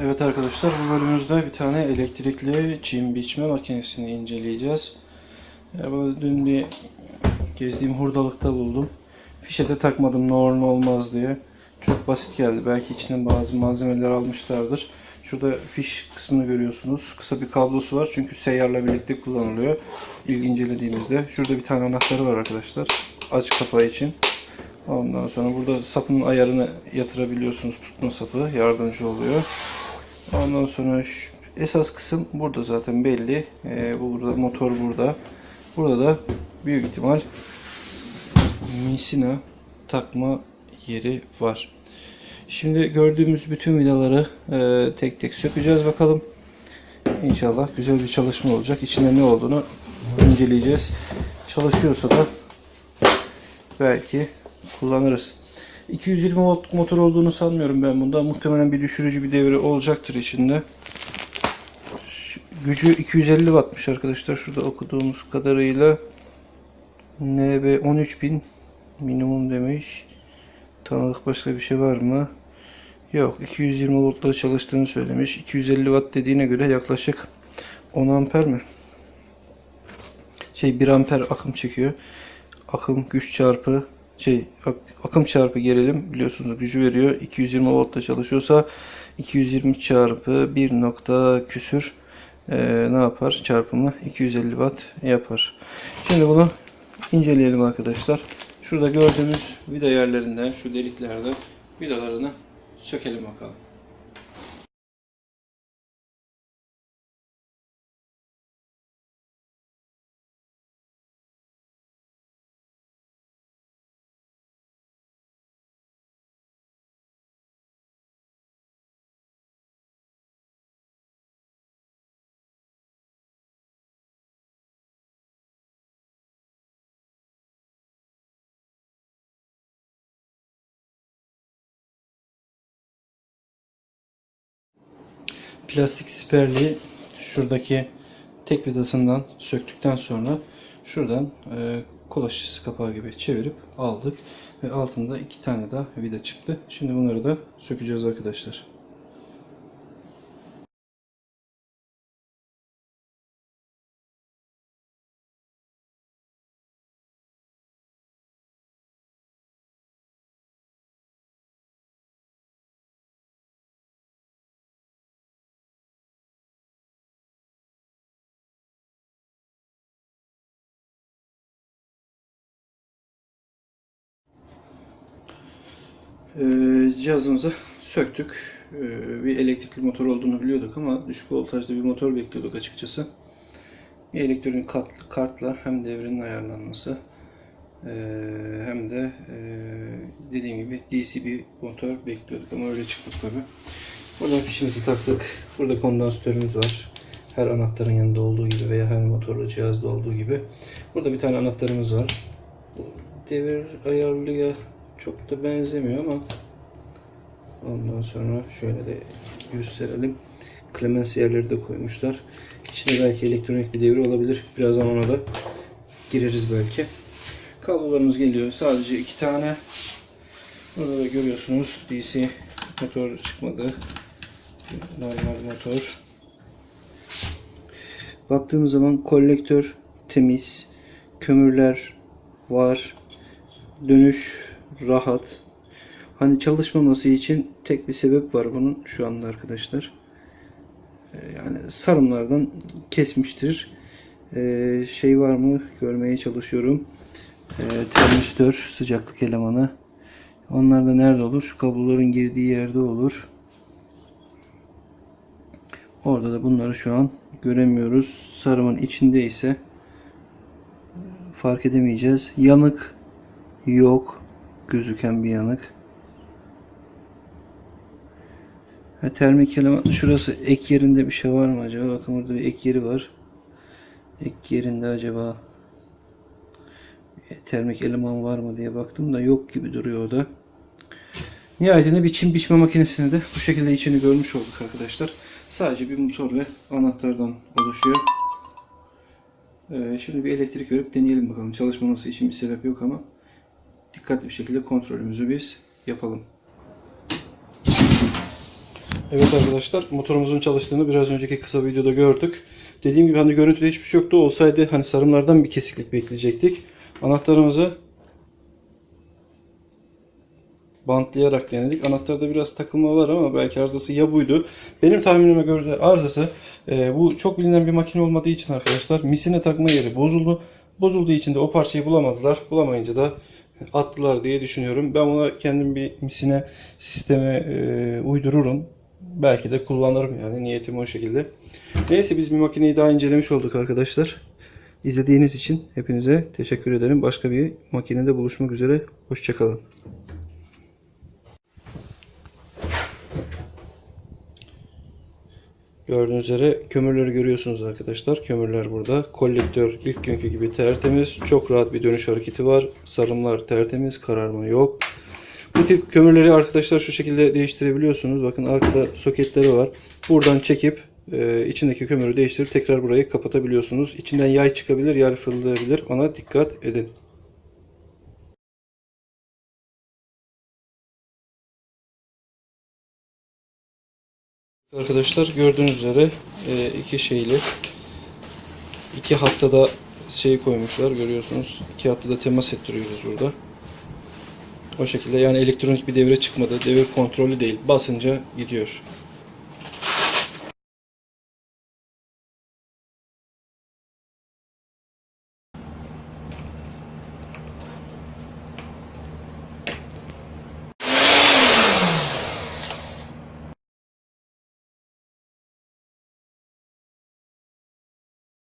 Evet arkadaşlar bu bölümümüzde bir tane elektrikli çim biçme makinesini inceleyeceğiz. Bunu dün bir gezdiğim hurdalıkta buldum. Fişe de takmadım ne olur ne olmaz diye. Çok basit geldi. Belki içinden bazı malzemeler almışlardır. Şurada fiş kısmını görüyorsunuz. Kısa bir kablosu var çünkü seyyarla birlikte kullanılıyor. İlk incelediğimizde. Şurada bir tane anahtarı var arkadaşlar. Aç kapağı için. Ondan sonra burada sapının ayarını yatırabiliyorsunuz. Tutma sapı yardımcı oluyor. Ondan sonra esas kısım burada zaten belli. Ee, bu burada motor burada. Burada da büyük ihtimal misina takma yeri var. Şimdi gördüğümüz bütün vidaları e, tek tek sökeceğiz bakalım. İnşallah güzel bir çalışma olacak. İçinde ne olduğunu inceleyeceğiz. Çalışıyorsa da belki kullanırız. 220 volt motor olduğunu sanmıyorum ben bunda. Muhtemelen bir düşürücü bir devre olacaktır içinde. Gücü 250 wattmış arkadaşlar. Şurada okuduğumuz kadarıyla NB 13000 minimum demiş. Tanıdık başka bir şey var mı? Yok. 220 voltla çalıştığını söylemiş. 250 watt dediğine göre yaklaşık 10 amper mi? Şey 1 amper akım çekiyor. Akım güç çarpı şey ak- akım çarpı gerilim biliyorsunuz gücü veriyor. 220 voltta çalışıyorsa 220 çarpı 1 nokta küsür eee, ne yapar çarpımı 250 watt yapar. Şimdi bunu inceleyelim arkadaşlar. Şurada gördüğümüz vida yerlerinden şu deliklerden vidalarını sökelim bakalım. Plastik siperliği şuradaki tek vidasından söktükten sonra şuradan e, kola kapağı gibi çevirip aldık ve altında iki tane daha vida çıktı. Şimdi bunları da sökeceğiz arkadaşlar. Cihazımızı söktük. Ee, bir elektrikli motor olduğunu biliyorduk ama düşük voltajlı bir motor bekliyorduk açıkçası. Bir elektronik kart- kartla hem devrenin ayarlanması ee, hem de ee, dediğim gibi DC bir motor bekliyorduk ama öyle çıktık tabi. Buradan fişimizi taktık. Burada kondansatörümüz var. Her anahtarın yanında olduğu gibi veya her motorlu cihazda olduğu gibi. Burada bir tane anahtarımız var. Devir ayarlıya çok da benzemiyor ama ondan sonra şöyle de gösterelim. Clemens yerleri de koymuşlar. İçinde belki elektronik bir devre olabilir. Birazdan ona da gireriz belki. Kablolarımız geliyor. Sadece iki tane. Burada da görüyorsunuz DC motor çıkmadı. Normal motor. Baktığımız zaman kolektör temiz. Kömürler var. Dönüş rahat. Hani çalışmaması için tek bir sebep var bunun şu anda arkadaşlar. Ee, Yani sarımlardan kesmiştir. Ee, şey var mı görmeye çalışıyorum. Ee, termistör sıcaklık elemanı. Onlar da nerede olur? Şu kabloların girdiği yerde olur. Orada da bunları şu an göremiyoruz. Sarımın içinde ise fark edemeyeceğiz. Yanık yok gözüken bir yanık. Ha, termik eleman şurası ek yerinde bir şey var mı acaba? Bakın burada bir ek yeri var. Ek yerinde acaba termik eleman var mı diye baktım da yok gibi duruyor o da. Nihayetinde bir çim biçme makinesini de bu şekilde içini görmüş olduk arkadaşlar. Sadece bir motor ve anahtardan oluşuyor. Ee, şimdi bir elektrik verip deneyelim bakalım. Çalışmaması için bir sebep yok ama dikkatli bir şekilde kontrolümüzü biz yapalım. Evet arkadaşlar motorumuzun çalıştığını biraz önceki kısa videoda gördük. Dediğim gibi hani görüntüde hiçbir şey yoktu. Olsaydı hani sarımlardan bir kesiklik bekleyecektik. Anahtarımızı bantlayarak denedik. Anahtarda biraz takılma var ama belki arızası ya buydu. Benim tahminime göre arızası e, bu çok bilinen bir makine olmadığı için arkadaşlar misine takma yeri bozuldu. Bozulduğu için de o parçayı bulamadılar. Bulamayınca da attılar diye düşünüyorum. Ben ona kendim bir misine sisteme e, uydururum. Belki de kullanırım yani niyetim o şekilde. Neyse biz bir makineyi daha incelemiş olduk arkadaşlar. İzlediğiniz için hepinize teşekkür ederim. Başka bir makinede buluşmak üzere. Hoşçakalın. Gördüğünüz üzere kömürleri görüyorsunuz arkadaşlar. Kömürler burada. Kolektör ilk günkü gibi tertemiz. Çok rahat bir dönüş hareketi var. Sarımlar tertemiz. Kararma yok. Bu tip kömürleri arkadaşlar şu şekilde değiştirebiliyorsunuz. Bakın arkada soketleri var. Buradan çekip e, içindeki kömürü değiştirip tekrar burayı kapatabiliyorsunuz. İçinden yay çıkabilir, yay fırlayabilir. Ona dikkat edin. Arkadaşlar gördüğünüz üzere e, iki şeyli iki haftada şey koymuşlar görüyorsunuz. İki haftada temas ettiriyoruz burada. O şekilde yani elektronik bir devre çıkmadı. Devir kontrollü değil. Basınca gidiyor.